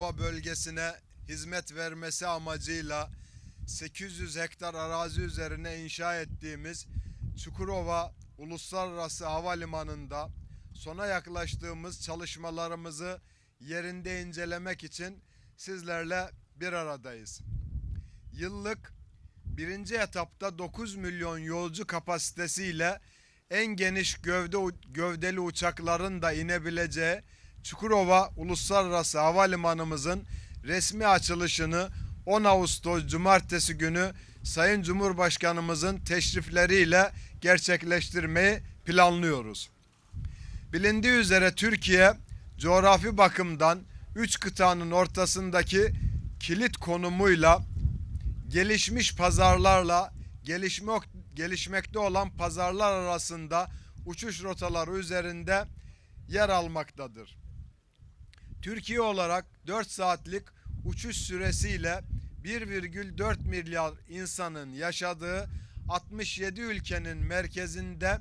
Hava bölgesine hizmet vermesi amacıyla 800 hektar arazi üzerine inşa ettiğimiz Çukurova Uluslararası Havalimanı'nda sona yaklaştığımız çalışmalarımızı yerinde incelemek için sizlerle bir aradayız. Yıllık birinci etapta 9 milyon yolcu kapasitesiyle en geniş gövde gövdeli uçakların da inebileceği Çukurova Uluslararası Havalimanımızın resmi açılışını 10 Ağustos Cumartesi günü Sayın Cumhurbaşkanımızın teşrifleriyle gerçekleştirmeyi planlıyoruz. Bilindiği üzere Türkiye coğrafi bakımdan 3 kıtanın ortasındaki kilit konumuyla gelişmiş pazarlarla gelişmek, gelişmekte olan pazarlar arasında uçuş rotaları üzerinde yer almaktadır. Türkiye olarak 4 saatlik uçuş süresiyle 1,4 milyar insanın yaşadığı 67 ülkenin merkezinde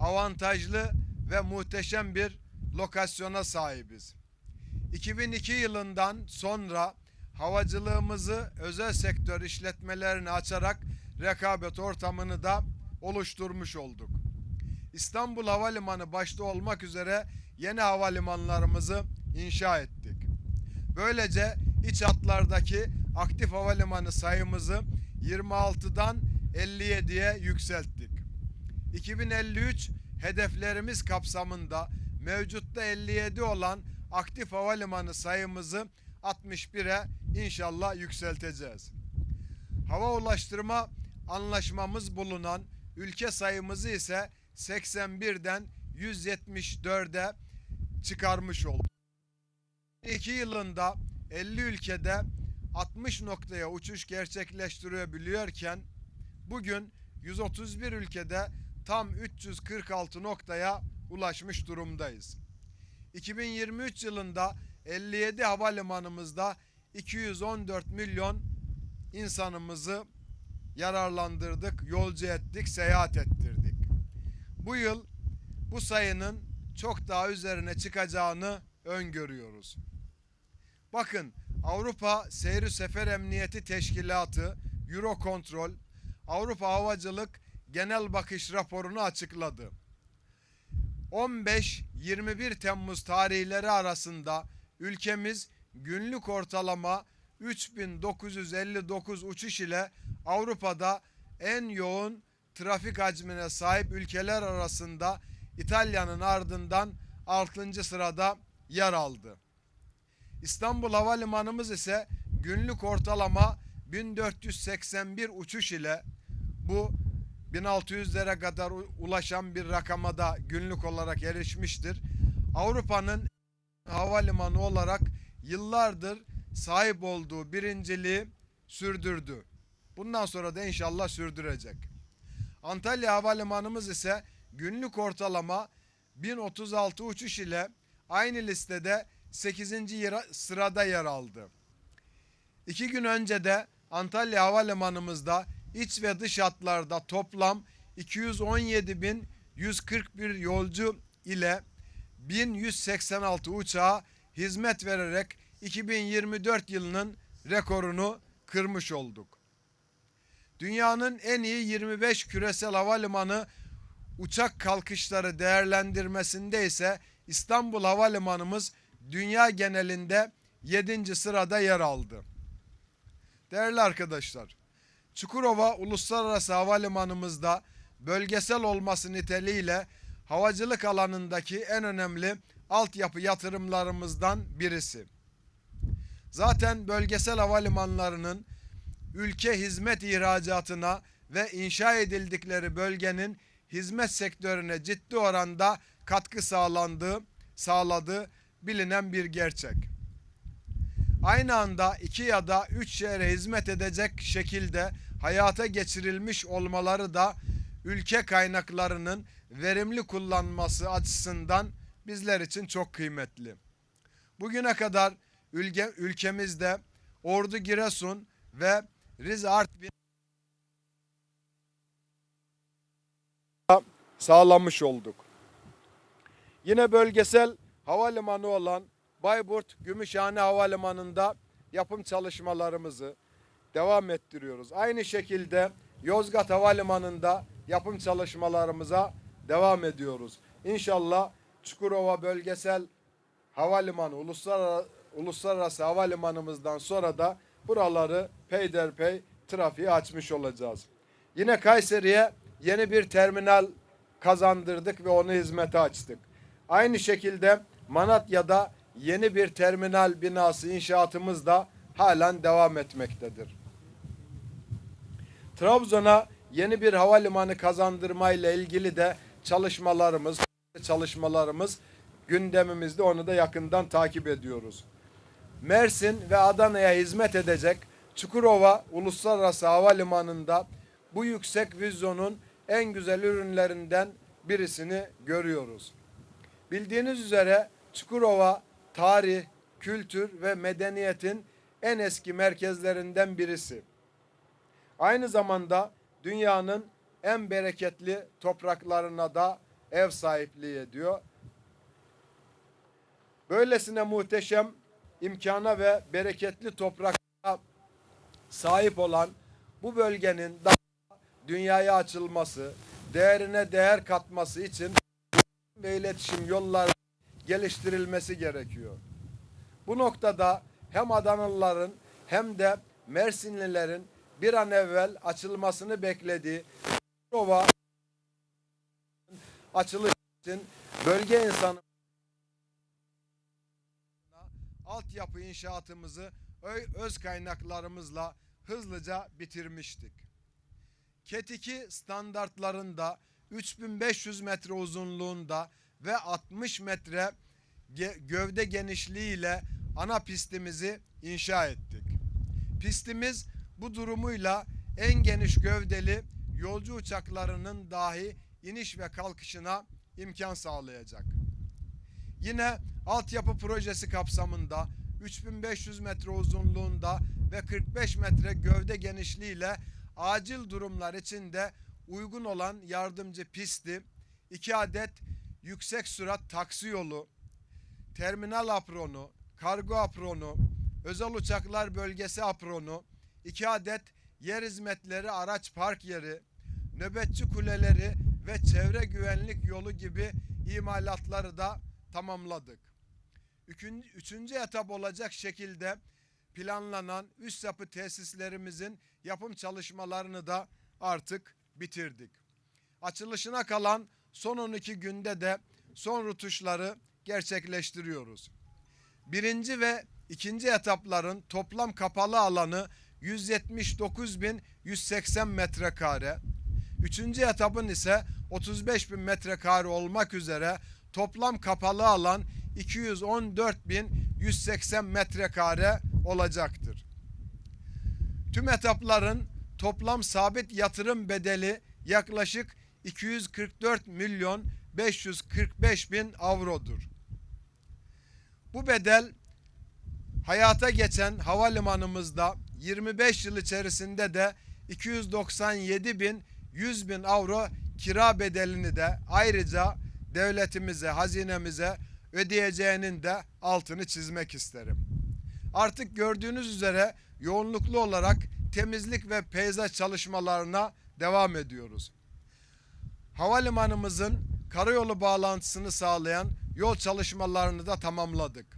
avantajlı ve muhteşem bir lokasyona sahibiz. 2002 yılından sonra havacılığımızı özel sektör işletmelerine açarak rekabet ortamını da oluşturmuş olduk. İstanbul Havalimanı başta olmak üzere yeni havalimanlarımızı inşa ettik. Böylece iç hatlardaki aktif havalimanı sayımızı 26'dan 57'ye yükselttik. 2053 hedeflerimiz kapsamında mevcutta 57 olan aktif havalimanı sayımızı 61'e inşallah yükselteceğiz. Hava ulaştırma anlaşmamız bulunan ülke sayımızı ise 81'den 174'e çıkarmış olduk. 2 yılında 50 ülkede 60 noktaya uçuş gerçekleştirebiliyorken bugün 131 ülkede tam 346 noktaya ulaşmış durumdayız. 2023 yılında 57 havalimanımızda 214 milyon insanımızı yararlandırdık, yolcu ettik, seyahat ettirdik. Bu yıl bu sayının çok daha üzerine çıkacağını öngörüyoruz. Bakın Avrupa Seyri Sefer Emniyeti Teşkilatı Eurocontrol Avrupa Havacılık Genel Bakış raporunu açıkladı. 15-21 Temmuz tarihleri arasında ülkemiz günlük ortalama 3959 uçuş ile Avrupa'da en yoğun trafik hacmine sahip ülkeler arasında İtalya'nın ardından 6. sırada yer aldı. İstanbul Havalimanımız ise günlük ortalama 1481 uçuş ile bu 1600'lere kadar ulaşan bir rakama da günlük olarak erişmiştir. Avrupa'nın havalimanı olarak yıllardır sahip olduğu birinciliği sürdürdü. Bundan sonra da inşallah sürdürecek. Antalya Havalimanımız ise günlük ortalama 1036 uçuş ile aynı listede 8. sırada yer aldı. İki gün önce de Antalya Havalimanımızda iç ve dış hatlarda toplam 217.141 yolcu ile 1186 uçağa hizmet vererek 2024 yılının rekorunu kırmış olduk. Dünyanın en iyi 25 küresel havalimanı uçak kalkışları değerlendirmesinde ise İstanbul Havalimanımız dünya genelinde 7. sırada yer aldı. Değerli arkadaşlar, Çukurova Uluslararası Havalimanımızda bölgesel olması niteliğiyle havacılık alanındaki en önemli altyapı yatırımlarımızdan birisi. Zaten bölgesel havalimanlarının ülke hizmet ihracatına ve inşa edildikleri bölgenin hizmet sektörüne ciddi oranda katkı sağlandığı, sağladığı bilinen bir gerçek. Aynı anda iki ya da üç şehre hizmet edecek şekilde hayata geçirilmiş olmaları da ülke kaynaklarının verimli kullanması açısından bizler için çok kıymetli. Bugüne kadar ülke, ülkemizde Ordu Giresun ve Rize Artvin sağlamış olduk. Yine bölgesel havalimanı olan Bayburt Gümüşhane Havalimanı'nda yapım çalışmalarımızı devam ettiriyoruz. Aynı şekilde Yozgat Havalimanı'nda yapım çalışmalarımıza devam ediyoruz. İnşallah Çukurova Bölgesel Havalimanı uluslararası, havalimanımızdan sonra da buraları peyderpey trafiğe açmış olacağız. Yine Kayseri'ye yeni bir terminal kazandırdık ve onu hizmete açtık. Aynı şekilde Manatya'da yeni bir terminal binası inşaatımız da halen devam etmektedir. Trabzon'a yeni bir havalimanı kazandırma ile ilgili de çalışmalarımız çalışmalarımız gündemimizde onu da yakından takip ediyoruz. Mersin ve Adana'ya hizmet edecek Çukurova Uluslararası Havalimanı'nda bu yüksek vizyonun en güzel ürünlerinden birisini görüyoruz. Bildiğiniz üzere Çukurova tarih, kültür ve medeniyetin en eski merkezlerinden birisi. Aynı zamanda dünyanın en bereketli topraklarına da ev sahipliği ediyor. Böylesine muhteşem imkana ve bereketli topraklara sahip olan bu bölgenin daha dünyaya açılması, değerine değer katması için ve iletişim yolları geliştirilmesi gerekiyor. Bu noktada hem Adanalıların hem de Mersinlilerin bir an evvel açılmasını beklediği Prova açılış için bölge insanı altyapı inşaatımızı öz kaynaklarımızla hızlıca bitirmiştik. Ketiki standartlarında 3500 metre uzunluğunda ve 60 metre gövde genişliğiyle ana pistimizi inşa ettik. Pistimiz bu durumuyla en geniş gövdeli yolcu uçaklarının dahi iniş ve kalkışına imkan sağlayacak. Yine altyapı projesi kapsamında 3500 metre uzunluğunda ve 45 metre gövde genişliğiyle acil durumlar için de uygun olan yardımcı pisti, 2 adet yüksek sürat taksi yolu, terminal apronu, kargo apronu, özel uçaklar bölgesi apronu, 2 adet yer hizmetleri araç park yeri, nöbetçi kuleleri ve çevre güvenlik yolu gibi imalatları da tamamladık. Üçün- Üçüncü etap olacak şekilde planlanan üst yapı tesislerimizin yapım çalışmalarını da artık bitirdik. Açılışına kalan son 12 günde de son rutuşları gerçekleştiriyoruz. Birinci ve ikinci etapların toplam kapalı alanı 179.180 metrekare. Üçüncü etapın ise 35.000 metrekare olmak üzere toplam kapalı alan 214.180 metrekare olacaktır. Tüm etapların toplam sabit yatırım bedeli yaklaşık 244 milyon 545 bin avrodur. Bu bedel hayata geçen havalimanımızda 25 yıl içerisinde de 297 bin 100 bin avro kira bedelini de ayrıca devletimize, hazinemize ödeyeceğinin de altını çizmek isterim. Artık gördüğünüz üzere yoğunluklu olarak temizlik ve peyzaj çalışmalarına devam ediyoruz. Havalimanımızın karayolu bağlantısını sağlayan yol çalışmalarını da tamamladık.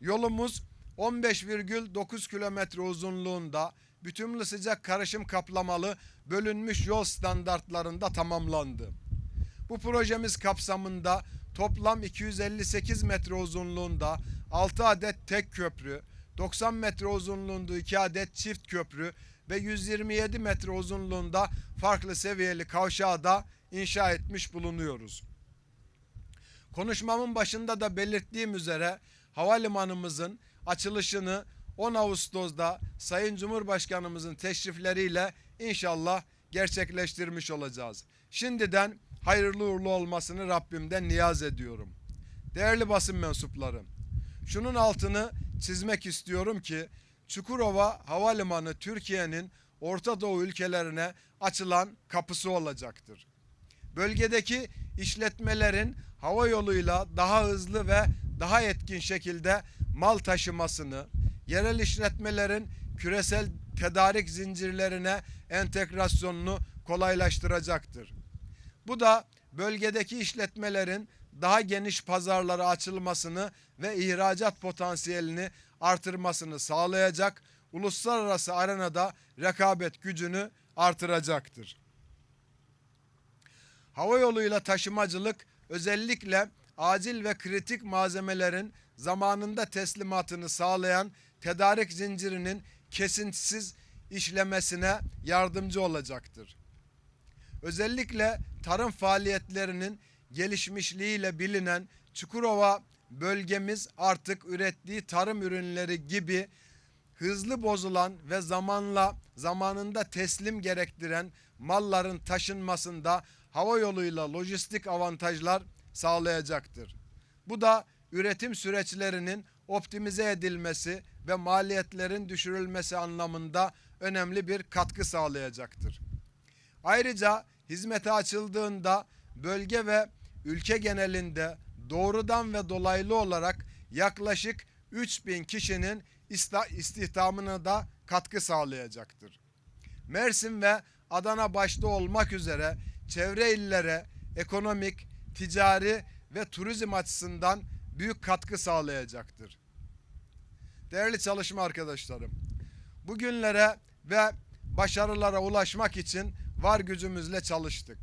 Yolumuz 15,9 kilometre uzunluğunda bütünlü sıcak karışım kaplamalı bölünmüş yol standartlarında tamamlandı. Bu projemiz kapsamında toplam 258 metre uzunluğunda 6 adet tek köprü, 90 metre uzunluğunda 2 adet çift köprü ve 127 metre uzunluğunda farklı seviyeli kavşağı da inşa etmiş bulunuyoruz. Konuşmamın başında da belirttiğim üzere havalimanımızın açılışını 10 Ağustos'da Sayın Cumhurbaşkanımızın teşrifleriyle inşallah gerçekleştirmiş olacağız. Şimdiden hayırlı uğurlu olmasını Rabbimden niyaz ediyorum. Değerli basın mensupları, şunun altını çizmek istiyorum ki Çukurova Havalimanı Türkiye'nin Orta Doğu ülkelerine açılan kapısı olacaktır. Bölgedeki işletmelerin hava yoluyla daha hızlı ve daha etkin şekilde mal taşımasını, yerel işletmelerin küresel tedarik zincirlerine entegrasyonunu kolaylaştıracaktır. Bu da bölgedeki işletmelerin daha geniş pazarlara açılmasını ve ihracat potansiyelini artırmasını sağlayacak, uluslararası arenada rekabet gücünü artıracaktır. Hava yoluyla taşımacılık özellikle acil ve kritik malzemelerin zamanında teslimatını sağlayan tedarik zincirinin kesintisiz işlemesine yardımcı olacaktır. Özellikle tarım faaliyetlerinin gelişmişliğiyle bilinen Çukurova bölgemiz artık ürettiği tarım ürünleri gibi hızlı bozulan ve zamanla zamanında teslim gerektiren malların taşınmasında hava yoluyla lojistik avantajlar sağlayacaktır. Bu da üretim süreçlerinin optimize edilmesi ve maliyetlerin düşürülmesi anlamında önemli bir katkı sağlayacaktır. Ayrıca hizmete açıldığında bölge ve ülke genelinde doğrudan ve dolaylı olarak yaklaşık 3000 kişinin istihdamına da katkı sağlayacaktır. Mersin ve Adana başta olmak üzere çevre illere ekonomik, ticari ve turizm açısından büyük katkı sağlayacaktır. Değerli çalışma arkadaşlarım, bugünlere ve başarılara ulaşmak için var gücümüzle çalıştık.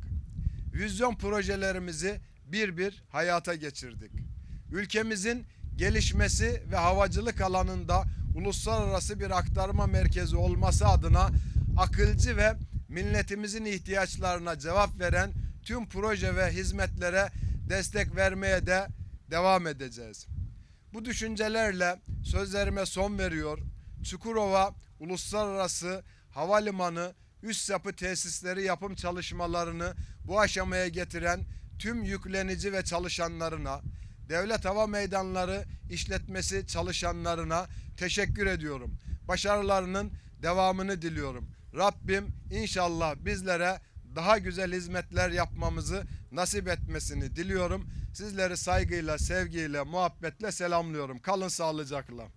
Vizyon projelerimizi bir bir hayata geçirdik. Ülkemizin gelişmesi ve havacılık alanında uluslararası bir aktarma merkezi olması adına akılcı ve milletimizin ihtiyaçlarına cevap veren tüm proje ve hizmetlere destek vermeye de devam edeceğiz. Bu düşüncelerle sözlerime son veriyor. Çukurova Uluslararası Havalimanı üst yapı tesisleri yapım çalışmalarını bu aşamaya getiren tüm yüklenici ve çalışanlarına, devlet hava meydanları işletmesi çalışanlarına teşekkür ediyorum. Başarılarının devamını diliyorum. Rabbim inşallah bizlere daha güzel hizmetler yapmamızı nasip etmesini diliyorum. Sizleri saygıyla, sevgiyle, muhabbetle selamlıyorum. Kalın sağlıcakla.